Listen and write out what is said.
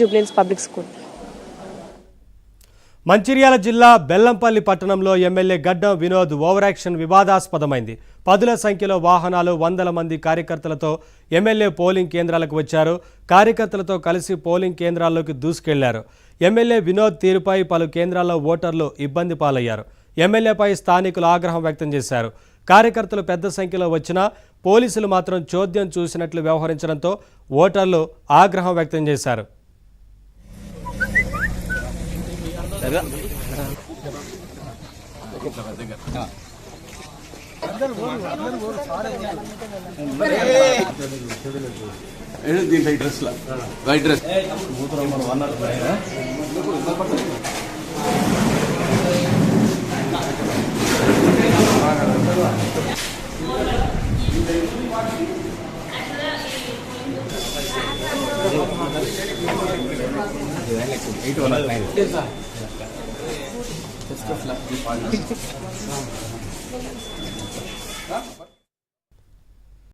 జూబ్లీన్స్ public school. Mancherial జిల్లా బెల్లంపల్లి పట్టణంలో MLA గడ్డం వినోద్ ఓవరాక్షన్ వివాదాస్పదమైంది. పదుల సంఖ్యలో వాహనాలు వందల మంది కార్యకర్తలతో ఎమ్మెల్యే పోలింగ్ కేంద్రాలకు వచ్చారు. కార్యకర్తలతో కలిసి పోలింగ్ కేంద్రాల్లోకి దూసుకెళ్ళారు. ఎమ్మెల్యే వినోద్ తీరుపై పలు కేంద్రాల్లో ఓటర్లు ఇబ్బంది పాలయ్యారు. ఎమ్మెల్యేపై స్థానికులు ఆగ్రహం వ్యక్తం చేశారు. కార్యకర్తలు పెద్ద సంఖ్యలో వచ్చినా పోలీసులు మాత్రం చోద్యం చూసినట్లు వ్యవహరించడంతో ఓటర్లు ఆగ్రహం వ్యక్తం చేశారు. సరే దీంట్లో ఈ డ్రెస్లా? White dress. 8 or 9. Just to flap the